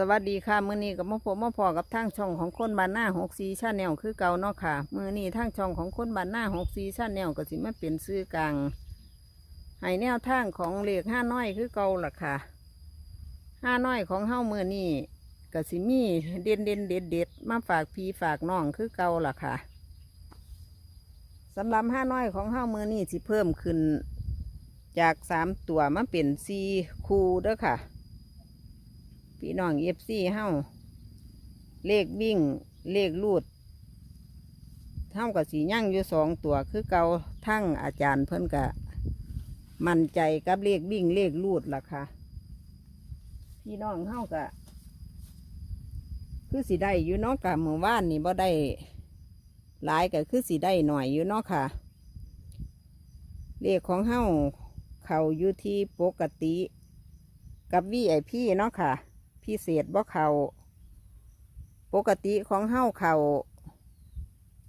สวัสดีค่ะมื้อนี้กับมาพบมาพอกับทางช่องของคนบ้านหน้าหกซีชาแนลคือเก่าเนาะค่ะมื้อนี้ทางช่องของคนบ้านหน้าหกซีชาแนลก็สิมาเป็นซื้อกลางให้แนวทางของเหลขห้าน้อยคือเก่าล่ะค่ะห้าน้อยของเฮ้ามื้อนี้ก็สิมีเด่นเด่นเด็ดเด็ดมาฝากพีฝากน้องคือเก่าล่ะค่ะสำหรับห้าน้อยของเฮ้ามื้อนี้สิเพิ่มขึ้น จากสามตัวมาเป็นสี่คูเด้อค่ะ พี่น้องเอฟซีเฮาเลขวิ่งเลขลูดเท่ากับสีย่างอยู่สองตัวคือเกาทั้งอาจารย์เพิ่นกะ มั่นใจกับเลขวิ่งเลขลูดล่ะค่ะ พี่น้องเฮากะคือสีได้อยู่เนาะกะเมื่อว่านนี่บ่ได้หลายก็คือสีได้หน่อยอยู่เนาะค่ะ เลขของเฮาเขาอยู่ที่ปกติ กับวีไอพีเนาะค่ะ พิเศษบ่เขาปกติของเฮ้าเขา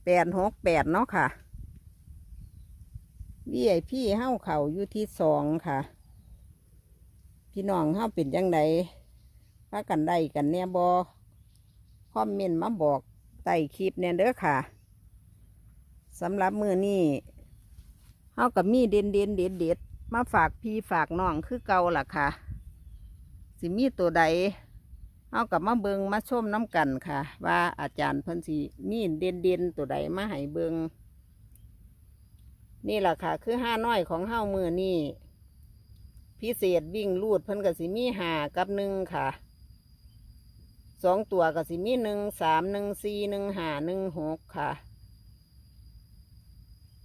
แปดหกแปดเนาะค่ะวีไอพี่เฮ้าเขาอยู่ที่สองค่ะ พี่น้องเฮ้าเป็นยังไงพากันได้กันเนี่ยบอคอมเมนต์มาบอกใต้คลิปเนี่ยเด้อค่ะสำหรับมือนี้เฮากับมีเด่นเด่นเด็ดเด็ดมาฝากพี่ฝากน้องคือเก่าล่ะค่ะ สิมีตัวใด เอากับมาเบิงมาชมน้ำกันค่ะ ว่าอาจารย์เพิ่นสิมีเด่นเด่นๆตัวใดมาให้เบิงนี่แหละค่ะ คือห้าน้อยของเฮ้ามือนี่พิเศษวิ่งลูดเพิ่นกับสิมีหากับหนึ่งค่ะสองตัวกับสิมีหนึ่งสามหนึ่งสี่หนึ่งหาหนึ่งหกค่ะ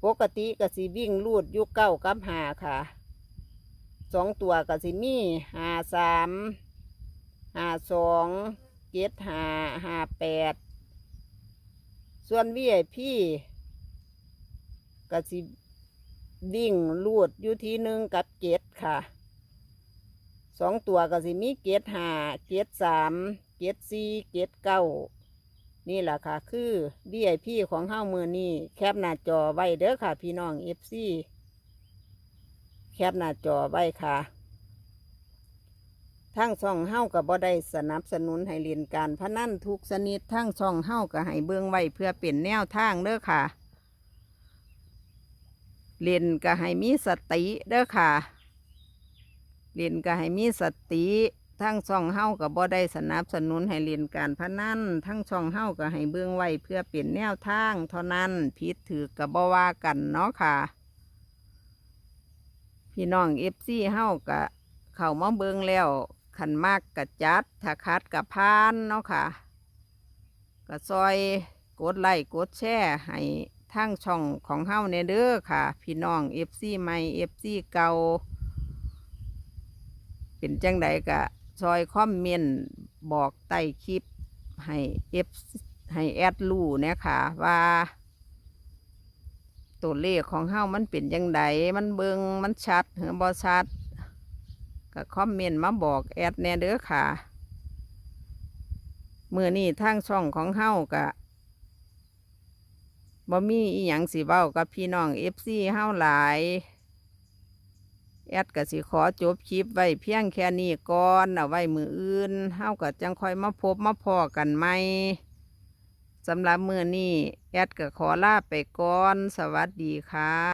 ปกติกับสิวิ่งลูดยุคเก้ากับหาค่ะสองตัวกับสิมีหาสาม หาสองเจ็ดหาหาแปดส่วนวีไอพีกับสิวิ่งลูดอยู่ที่หนึ่งกับเจ็ดค่ะสองตัวกับสิมีเจ็ดหาเจ็ดสามเจ็ดสี่เจ็ดเก้านี่แหละค่ะ คือ VIP ของเฮ้ามือนี่แคปหน้าจอไว้เด้อค่ะ พี่น้อง FC แคปหน้าจอไว้ค่ะ ทั้งช่องเฮ้ากับบ่ได้สนับสนุนให้เรียนการพนันทุกชนิดทั้งช่องเฮ้าก็ให้เบื้องไว้เพื่อเป็นแนวทางเด้อค่ะ เรียนก็ให้มีสติเด้อค่ะ เรียนก็ให้มีสติทั้งช่องเฮ้ากับบ่ได้สนับสนุนให้เรียนการพนันทั้งช่องเฮ้าก็ให้เบื้องไว้เพื่อเป็นแนวทาง เท่านั้นผิดถือกับบ่ว่ากันเนาะค่ะ พี่น้องเอฟซีเฮากะเข้ามาเบิงแล้ว ขันมากกระจัด ถ้าคัดกระพานเนาะค่ะก็ซอยกดไลค์กดแชร์ให้ทางช่องของเฮาเนเด้อค่ะ พี่น้องเอฟซีใหม่เอฟซีเก่าเป็นจังใดกะซอยคอมเมนต์บอกใต้คลิปให้เอฟให้แอดรู้เนี่ยค่ะ ว่า ตัวเลขของเฮามันเป็นยังไงมันเบิงมันชัดหรือบ่ชัด ก็คอมเมนต์มาบอกแอดแน่เด้อค่ะมือนี้ทางช่องของเฮากะบ่มีอีหยังสิเว้ากับพี่น้องเอฟซีเฮาหลาย แอดก็สิขอจบคลิปไว้เพียงแค่นี้ก่อนเอาไว้มืออื่นเฮาก็จังค่อยมาพบมาพอกันไหมสำหรับมือนี้แอดก็ขอลาไปก่อน สวัสดีค่ะ